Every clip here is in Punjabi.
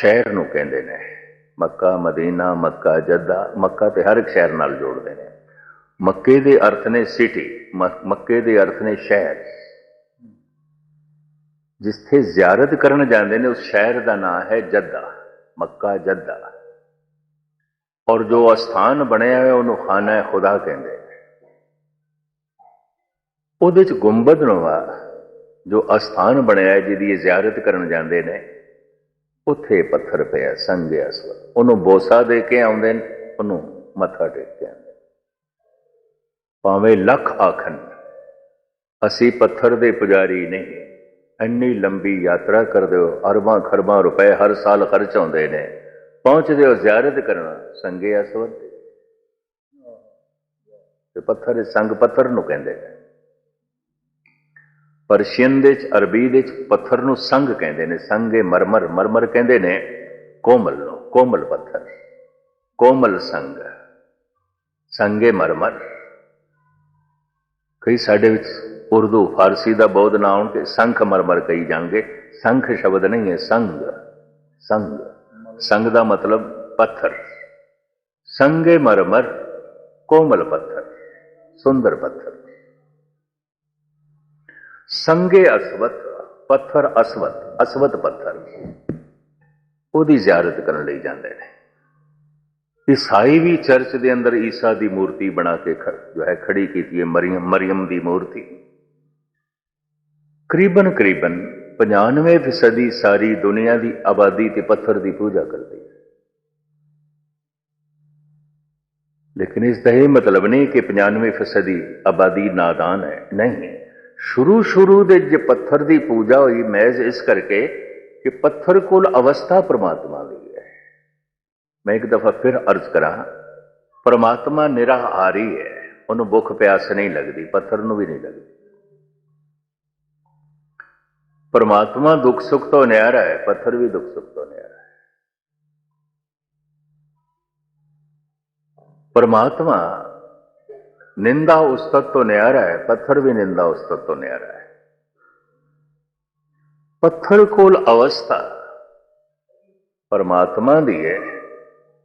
ਸ਼ਹਿਰ ਨੂੰ ਕਹਿੰਦੇ ਨੇ। ਮੱਕਾ, ਮਦੀਨਾ, ਮੱਕਾ, ਜੱਦਾ, ਮੱਕਾ ਤੇ ਹਰ ਇੱਕ ਸ਼ਹਿਰ ਨਾਲ ਜੋੜਦੇ ਨੇ। ਮੱਕੇ ਦੇ ਅਰਥ ਨੇ ਸਿਟੀ ਮੱਕੇ ਦੇ ਅਰਥ ਨੇ ਸ਼ਹਿਰ। ਜਿੱਥੇ ਜ਼ਿਆਰਤ ਕਰਨ ਜਾਂਦੇ ਨੇ, ਉਸ ਸ਼ਹਿਰ ਦਾ ਨਾਮ ਹੈ ਜੱਦਾ, ਮੱਕਾ, ਜੱਦਾ। ਔਰ ਜੋ ਅਸਥਾਨ ਬਣਿਆ ਹੈ ਉਹਨੂੰ ਖਾਨਾ ਖੁਦਾ ਕਹਿੰਦੇ ਨੇ। ਉਹਦੇ ਚ ਗੁੰਬਦ ਨਵਾ, ਜੋ ਅਸਥਾਨ ਬਣਿਆ ਹੈ, ਜਿਹਦੀ ਇਹ ਜ਼ਿਆਰਤ ਕਰਨ ਜਾਂਦੇ ਨੇ ਉੱਥੇ ਪੱਥਰ ਪਿਆ ਸੰਗੇ ਅਸਵਰ ਉਹਨੂੰ ਬੋਸਾ ਦੇ ਕੇ ਆਉਂਦੇ ਨੇ, ਉਹਨੂੰ ਮੱਥਾ ਟੇਕ ਕੇ ਆਉਂਦੇ ਭਾਵੇਂ ਲੱਖ ਆਖਣ, ਅਸੀਂ ਪੱਥਰ ਦੇ ਪੁਜਾਰੀ ਨਹੀਂ। ਇੰਨੀ ਲੰਬੀ ਯਾਤਰਾ ਕਰਦੇ ਹੋ ਅਰਬਾਂ ਖਰਬਾਂ ਰੁਪਏ ਹਰ ਸਾਲ ਖਰਚ ਹੁੰਦੇ ਨੇ। ਪਹੁੰਚਦੇ ਹੋ ਜ਼ਿਆਰਤ ਕਰਨਾ ਸੰਗੇ ਅਸਵਰ ਤੇ। ਪੱਥਰ ਸੰਗ ਪੱਥਰ ਨੂੰ ਕਹਿੰਦੇ ਨੇ। ਪਰਸ਼ੀਅਨ ਦੇ ਚ, ਅਰਬੀ ਦੇ ਚ ਪੱਥਰ ਨੂੰ ਸੰਗ ਕਹਿੰਦੇ ਨੇ ਸੰਗੇ ਮਰਮਰ ਮਰਮਰ ਕਹਿੰਦੇ ਨੇ ਕੋਮਲ ਨੂੰ, ਕੋਮਲ ਪੱਥਰ, ਕੋਮਲ ਸੰਗ ਸੰਗੇ ਮਰਮਰ। ਕਈ ਸਾਡੇ ਵਿੱਚ ਉਰਦੂ, ਫਾਰਸੀ ਦਾ ਬੋਧ ਨਾ ਹੋਣ ਕਿ ਸੰਖ ਮਰਮਰ ਕਹੀ ਜਾਂਗੇ ਸੰਖ ਸ਼ਬਦ ਨਹੀਂ ਹੈ ਸੰਗ ਸੰਗ ਸੰਗ ਦਾ ਮਤਲਬ ਪੱਥਰ। ਸੰਗੇ ਮਰਮਰ, ਕੋਮਲ ਪੱਥਰ, ਸੁੰਦਰ ਪੱਥਰ। ਸੰਗੇ ਅਸਵਤ, ਪੱਥਰ ਅਸਵਤ ਅਸਵਤ ਪੱਥਰ। ਉਹਦੀ ਜ਼ਿਆਰਤ ਕਰਨ ਲਈ ਜਾਂਦੇ ਨੇ। ਈਸਾਈ ਵੀ ਚਰਚ ਦੇ ਅੰਦਰ ਈਸਾ ਦੀ ਮੂਰਤੀ ਬਣਾ ਕੇ ਜੋ ਹੈ, ਖੜੀ ਕੀਤੀ ਹੈ, ਮਰੀਮ ਮਰੀਮ ਦੀ ਮੂਰਤੀ। ਕਰੀਬਨ ਕਰੀਬਨ 95 ਫੀਸਦੀ ਸਾਰੀ ਦੁਨੀਆ ਦੀ ਆਬਾਦੀ ਤੇ ਪੱਥਰ ਦੀ ਪੂਜਾ ਕਰਦੀ ਹੈ। ਲੇਕਿਨ ਇਸ ਦਾ ਇਹ ਮਤਲਬ ਨਹੀਂ ਕਿ 95 ਫੀਸਦੀ ਆਬਾਦੀ ਨਾਦਾਨ ਹੈ। ਨਹੀਂ। ਸ਼ੁਰੂ ਸ਼ੁਰੂ ਦੇ ਜੇ ਪੱਥਰ ਦੀ ਪੂਜਾ ਹੋਈ, ਮਹਿਜ਼ ਇਸ ਕਰਕੇ ਕਿ ਪੱਥਰ ਕੋਲ ਅਵਸਥਾ ਪ੍ਰਮਾਤਮਾ ਦੀ ਹੈ। ਮੈਂ ਇੱਕ ਦਫਾ ਫਿਰ ਅਰਜ਼ ਕਰਾਂ, ਪ੍ਰਮਾਤਮਾ ਨਿਰਾਹਾਰੀ ਹੈ। ਉਹਨੂੰ ਭੁੱਖ ਪਿਆਸ ਨਹੀਂ ਲੱਗਦੀ, ਪੱਥਰ ਨੂੰ ਵੀ ਨਹੀਂ ਲੱਗਦੀ। ਪਰਮਾਤਮਾ ਦੁੱਖ ਸੁੱਖ ਤੋਂ ਨਿਆਰਾ ਹੈ, ਪੱਥਰ ਵੀ ਦੁੱਖ ਸੁੱਖ ਤੋਂ ਨਿਆਰਾ ਹੈ। ਪਰਮਾਤਮਾ ਨਿੰਦਾ ਉਸਤਤ ਤੋਂ ਨਿਆਰਾ ਹੈ, ਪੱਥਰ ਵੀ ਨਿੰਦਾ ਉਸਤਤ ਤੋਂ ਨਿਆਰਾ ਹੈ। ਪੱਥਰ ਕੋਲ ਅਵਸਥਾ, ਪਰਮਾਤਮਾ ਦੀ ਹੈ।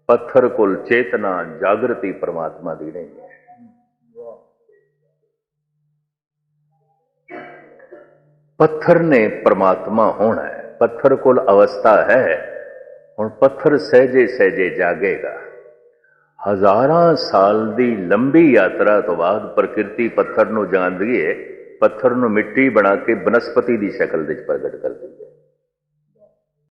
ਪੱਥਰ ਕੋਲ ਚੇਤਨਾ, ਜਾਗਰਤੀ ਪਰਮਾਤਮਾ ਦੀ ਨਹੀਂ ਹੈ। ਪੱਥਰ ਨੇ ਪਰਮਾਤਮਾ ਹੋਣਾ ਹੈ। ਪੱਥਰ ਕੋਲ ਅਵਸਥਾ ਹੈ। ਹੁਣ ਪੱਥਰ ਸਹਿਜੇ ਸਹਿਜੇ ਜਾਗੇਗਾ। ਹਜ਼ਾਰਾਂ ਸਾਲ ਦੀ ਲੰਬੀ ਯਾਤਰਾ ਤੋਂ ਬਾਅਦ ਪ੍ਰਕਿਰਤੀ ਪੱਥਰ ਨੂੰ ਜਾਣਦੀ ਹੈ ਪੱਥਰ ਨੂੰ ਮਿੱਟੀ ਬਣਾ ਕੇ ਬਨਸਪਤੀ ਦੀ ਸ਼ਕਲ ਵਿੱਚ ਪ੍ਰਗਟ ਕਰਦੀ ਹੈ